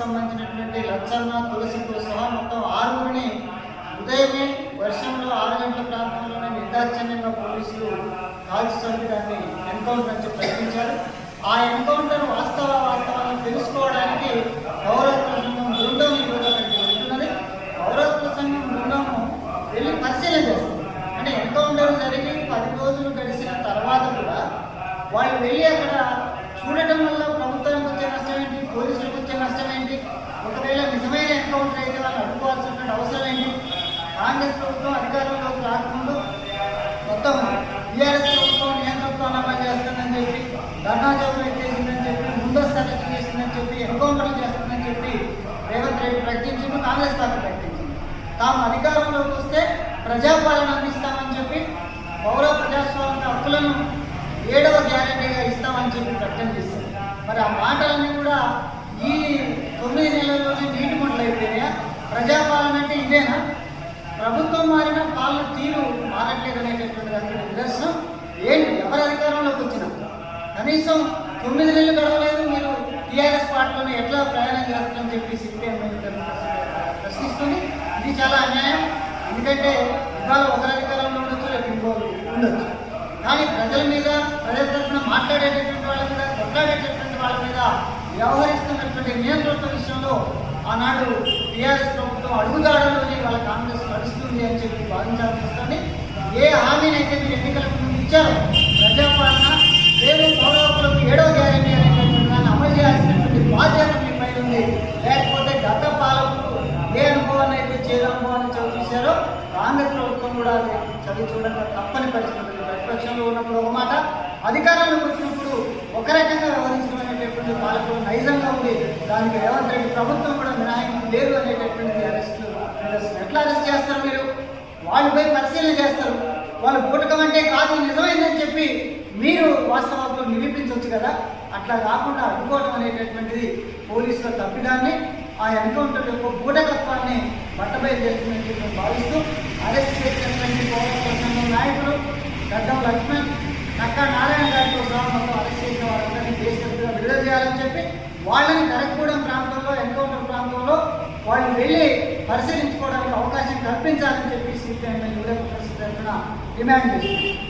సంబంధించినటువంటి లచ్చన్న తులసితో సహా మొత్తం ఆరుగురిని ఉదయమే వర్షంలో ఆరు గంటల ప్రాంతంలోనే నిర్దాక్షణ్యంగా పోలీసులు కాల్చి చంపి దాన్ని ఎన్కౌంటర్ ప్రకటించారు ఆ ఎన్కౌంటర్ వాస్తవ వాస్తవాలను తెలుసుకోవడానికి పౌరత్వ సంఘం బృందం జరుగుతున్నది పౌరత్వ సంఘం బృందము వెళ్ళి పరిశీలన చేస్తుంది. అంటే ఎన్కౌంటర్ జరిగి పది రోజులు గడిచిన తర్వాత కూడా వాళ్ళు వెళ్ళి అక్కడ కాంగ్రెస్ ప్రభుత్వం అధికారంలోకి రాకముందు మొత్తం టీఆర్ఎస్ ప్రభుత్వం నియంత్రణ అమలు చేస్తుందని చెప్పి ధర్నా చౌకలు చేసిందని చెప్పి ముందస్తు అరెస్ట్ చేసిందని చెప్పి ఎన్కౌంటర్ చేస్తుందని చెప్పి రేవంత్ రెడ్డి ప్రకటించింది కాంగ్రెస్ పార్టీ ప్రకటించింది తాము అధికారంలోకి వస్తే ప్రజాపాలన అందిస్తామని చెప్పి పౌర ప్రజాస్వామ్య హక్కులను ఏడవ గ్యారంటీగా ఇస్తామని చెప్పి ప్రకటన చేశారు. మరి ఆ మాటలన్నీ కూడా ఈ తొమ్మిది నెలల్లోనే నీటి మొదలు అయిపోయినాయా ప్రజాపాలన అంటే ఇదేనా ప్రభుత్వం మారిన వాళ్ళ తీరు మారట్లేదు అనేటటువంటి దానికి నిదర్శనం. ఏంటి? ఎవరి అధికారంలోకి వచ్చినా. కనీసం తొమ్మిది నెలలు గడవలేదు. మీరు టీఆర్ఎస్ పార్టీలోనే ఎట్లా ప్రయాణం చేస్తారని చెప్పి సిపిఎం ప్రశ్నిస్తుంది. ఇది చాలా అన్యాయం. ఎందుకంటే ఇవాళ ఒకరి అధికారంలో ఉండొచ్చు రేపు ఇంకో ఉండొచ్చు. కానీ ప్రజల మీద ప్రజల తరఫున మాట్లాడేటటువంటి వాళ్ళ మీద కొట్లాడేటటువంటి వాళ్ళ మీద వ్యవహరిస్తున్నటువంటి నియంత్రణ విషయంలో ఆనాడు టీఆర్ఎస్ ప్రభుత్వం అడుగుదాడలోనే వాళ్ళ కాంగ్రెస్ నడుస్తుంది అని చెప్పి భావించాల్సి వస్తుంది. ఏ హామీని అయితే మీరు ఎన్నికలకు ముందు ఇచ్చారో ప్రజాపాలన లేదు పౌర ఏడో గ్యారెంటీ అనేటటువంటి దాన్ని అమలు చేయాల్సినటువంటి బాధ్యత మీ పైన ఉంది. లేకపోతే గత పాలకులు ఏ అనుభవాన్ని అయితే చేదు అనుభవాన్ని చదివి చూశారో కాంగ్రెస్ ప్రభుత్వం కూడా అది చదివి చూడడం తప్పని పరిస్థితి ప్రతిపక్షంలో ఉన్నప్పుడు ఒక మాట అధికారంలోకి వచ్చినప్పుడు ఒక రకంగా వ్యవహరించడం అనేటటువంటి పాలకులు నైజంగా ఉంది దానికి రేవంత్ రెడ్డి ప్రభుత్వం కూడా మినహాయింపు లేదు అనేటటువంటి అరెస్ట్ ఎట్లా అరెస్ట్ చేస్తారు మీరు? వాళ్ళు పరిశీలన చేస్తారు. వాళ్ళు బూటకం అంటే కాదు నిజమైందని చెప్పి మీరు వాస్తవాలు నిరూపించవచ్చు కదా? అట్లా కాకుండా అడ్డుకోవడం అనేటటువంటిది పోలీసుల తప్పిదాన్ని ఆ ఎన్కౌంటర్ యొక్క బూటకత్వాన్ని బట్టబయలు చేస్తుందని చెప్పి భావిస్తూ అరెస్ట్ చేసినటువంటి పౌరత్వ నాయకులు గడ్డం లక్ష్మణ్ వాళ్ళని నరకగూడెం ప్రాంతంలో ఎన్కౌంటర్ ప్రాంతంలో వాళ్ళు వెళ్ళి పరిశీలించుకోవడానికి అవకాశం కల్పించాలని చెప్పి సిపిఐఎం యువత పరిస్థితి తరఫున డిమాండ్ చేస్తుంది